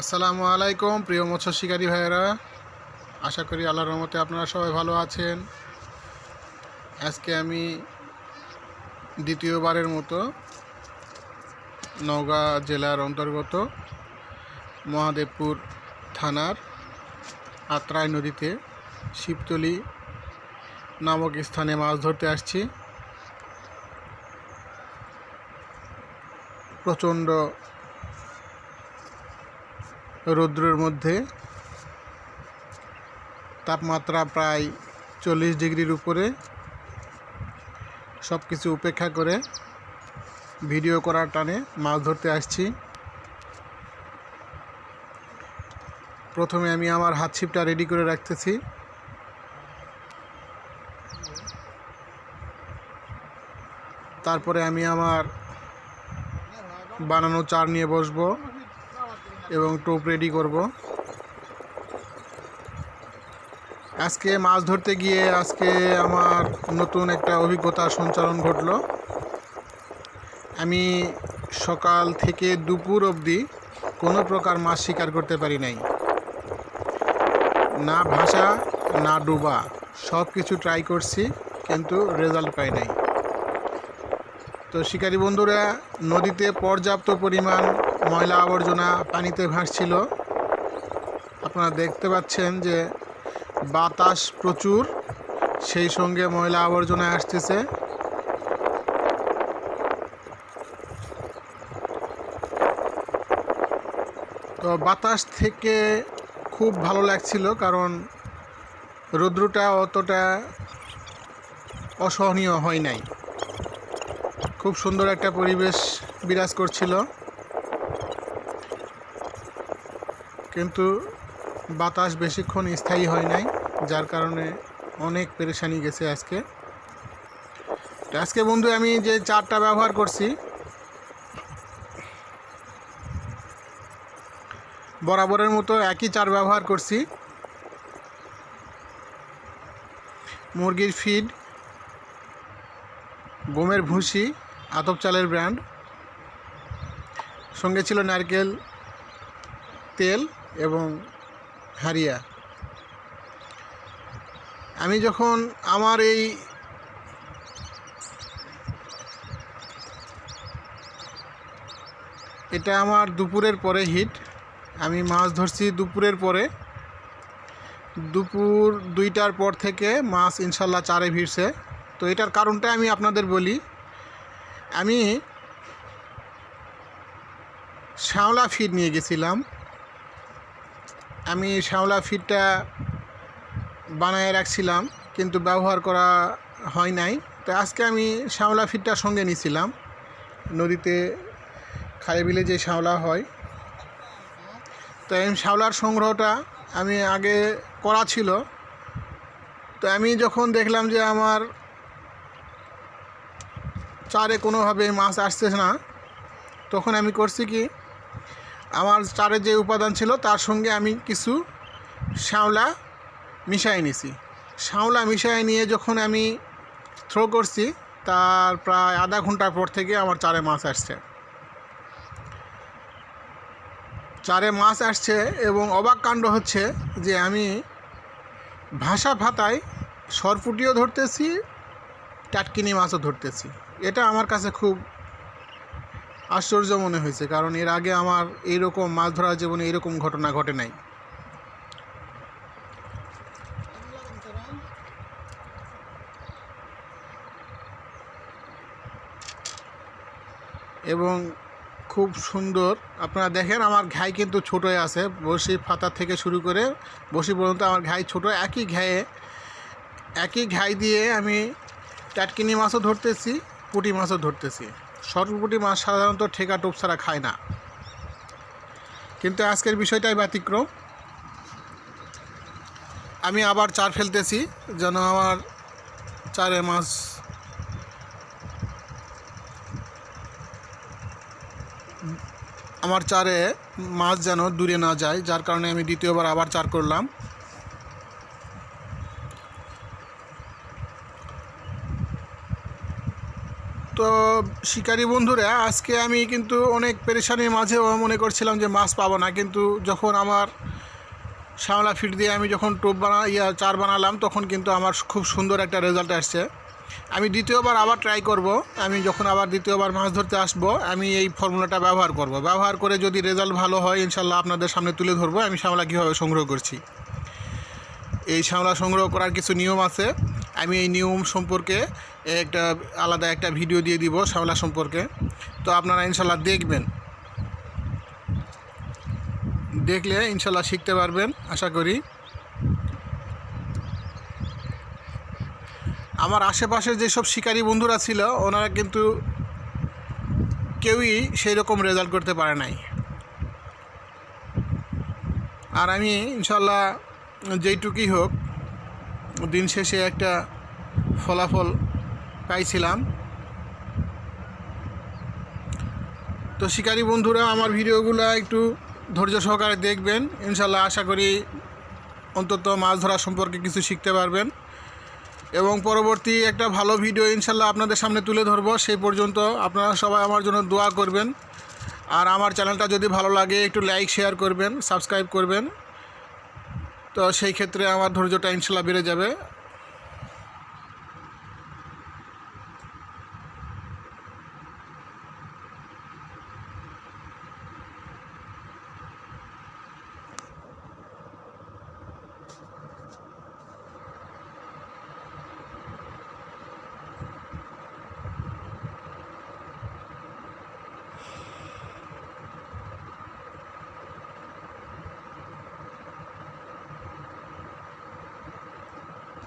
আসসালামু আলাইকুম, প্রিয় মৎস্য শিকারী ভাইয়েরা। আশা করি আল্লাহর রহমতে আপনারা সবাই ভালো আছেন। আজকে আমি দ্বিতীয়বারের মতো নওগাঁ জেলার অন্তর্গত মহাদেবপুর থানার আত্রাই নদীতে শিবতলি নামক স্থানে মাছ ধরতে আসছি। প্রচণ্ড রৌদ্রের মধ্যে। তাপমাত্রা প্রায় চল্লিশ ডিগ্রির উপরে। সব কিছু উপেক্ষা করে ভিডিও করার টানে মাছ ধরতে আসছি। প্রথমে আমি আমার হাত ছিপটা রেডি করে রাখতেছি। তারপরে আমি আমার বানানো চার নিয়ে বসবো। এবং টোপ রেডি করব। আজকে মাছ ধরতে গিয়ে আজকে আমার নতুন একটা অভিজ্ঞতা সঞ্চালন ঘটলো। আমি সকাল থেকে দুপুর অবধি কোনো প্রকার মাছ শিকার করতে পারি নাই। না ভাষা না ডুবা সব কিছু ট্রাই করছি, কিন্তু রেজাল্ট পাই নাই। তো শিকারী বন্ধুরা, নদীতে পর্যাপ্ত পরিমাণ ময়লা আবর্জনা পানিতে ভাসছিল। আপনারা দেখতে পাচ্ছেন যে বাতাস প্রচুর, সেই সঙ্গে ময়লা আবর্জনা আসতেছে। তো বাতাস থেকে খুব ভালো লাগছিল কারণ রৌদ্রটা অতটা অসহনীয় হয় নাই। খুব সুন্দর একটা পরিবেশ বিরাজ করছিল। কিন্তু বাতাস বেশিক্ষণ স্থায়ী হয় নাই, যার কারণে অনেক পেরেশানি গেছে আজকে। আজকে বন্ধু, আমি যে চারটা ব্যবহার করছি, বরাবরের মতো একই চার ব্যবহার করছি। মুরগির ফিড গমের ভুসি আতপ চালের ব্র্যান্ড সঙ্গে ছিল নারকেল, তেল এবং হারিয়া। আমি যখন আমার এই এটা আমার দুপুরের পরে হিট আমি মাছ ধরছি দুপুরের পরে। দুপুর দুইটার পর থেকে মাছ ইনশাল্লাহ চারে ভিড়ছে। তো এটার কারণটা আমি আপনাদের বলি। আমি শ্যাওলা ফিড নিয়ে গেছিলাম। আমি শ্যাওলা ফিডটা বানায় রাখছিলাম, কিন্তু ব্যবহার করা হয় নাই। তো আজকে আমি শ্যাওলা ফিডটা সঙ্গে নিয়েছিলাম নদীতে খালে বিলে যে শ্যাওলা হয়, তো এই শ্যাওলার সংগ্রহটা আমি আগে করা ছিল। তো আমি যখন দেখলাম যে আমার চারে কোনোভাবে মাছ আসছে না। তখন আমি করছি কি, আমার চারে যে উপাদান ছিল তার সঙ্গে আমি কিছু শ্যাওলা মিশাই নিছি। শ্যাওলা মিশাই নিয়ে যখন আমি থ্রো করছি, তার প্রায় আধা ঘণ্টা পর থেকে আমার চারে মাছ আসছে। চারে মাছ আসছে এবং অবাক কাণ্ড হচ্ছে যে আমি ভাষা ভাতায় সরপুটিও ধরতেছি, টাটকিনি মাছও ধরতেছি। এটা আমার কাছে খুব আশ্চর্য মনে হয়েছে, কারণ এর আগে আমার এইরকম মাছ ধরার জীবনে এরকম ঘটনা ঘটে নাই। এবং খুব সুন্দর, আপনারা দেখেন আমার ঘাই কিন্তু ছোটোই আছে বসি ফাতা থেকে শুরু করে বসি পর্যন্ত আমার ঘাই ছোট, একই ঘায়ে একই ঘাই দিয়ে আমি টাটকিনি মাছও ধরতেছি। পুঁটি মাছও ধরতেছি। সরপুটি মাছ সাধারণত ঠেকা টোপ ছাড়া খায় না। কিন্তু আজকের বিষয়টাই ব্যতিক্রম। আমি আবার চার ফেলতেছি যেন আমার চারে মাছ আমার চারে মাছ যেন দূরে না যায়, যার কারণে আমি দ্বিতীয়বার আবার চার করলাম। তো শিকারী বন্ধুরা, আজকে আমি কিন্তু অনেক পেরেশানির মাঝেও মনে করছিলাম যে মাছ পাবো না। কিন্তু যখন আমার শ্যামলা ফিট দিয়ে আমি যখন টোপ বানা, ইয়া চার বানালাম, তখন কিন্তু আমার খুব সুন্দর একটা রেজাল্ট আসছে। আমি দ্বিতীয়বার আবার ট্রাই করব। আমি যখন আবার দ্বিতীয়বার মাছ ধরতে আসব, আমি এই ফর্মুলাটা ব্যবহার করব। ব্যবহার করে যদি রেজাল্ট ভালো হয় ইনশাল্লাহ আপনাদের সামনে তুলে ধরবো। আমি শ্যামলা কীভাবে সংগ্রহ করছি। এই শ্যামলা সংগ্রহ করার কিছু নিয়ম আছে। আমি এই নিয়ম সম্পর্কে একটা আলাদা একটা ভিডিও দিয়ে দিব শ্যামলা সম্পর্কে। তো আপনারা ইনশাল্লাহ দেখবেন। দেখলে ইনশাল্লাহ শিখতে পারবেন, আশা করি। আমার আশেপাশে যেসব শিকারী বন্ধুরা ছিল, ওনারা কিন্তু কেউই সেই রকম রেজাল্ট করতে পারে নাই। আর আমি ইনশাল্লাহ যেইটুকুই হোক দিন শেষে একটা ফলাফল পাইছিলাম। তো শিকারী বন্ধুরা, আমার ভিডিওগুলো একটু ধৈর্য সহকারে দেখবেন। ইনশাল্লাহ আশা করি অন্তত মাছ ধরা সম্পর্কে কিছু শিখতে পারবেন। এবং পরবর্তী একটা ভালো ভিডিও ইনশাল্লাহ আপনাদের সামনে তুলে ধরবো। সেই পর্যন্ত আপনারা সবাই আমার জন্য দোয়া করবেন। আর আমার চ্যানেলটা যদি ভালো লাগে, একটু লাইক, শেয়ার করবেন, সাবস্ক্রাইব করবেন। তো সেই ক্ষেত্রে আমার ধৈর্যটা ইনশাল্লাহ বেড়ে যাবে।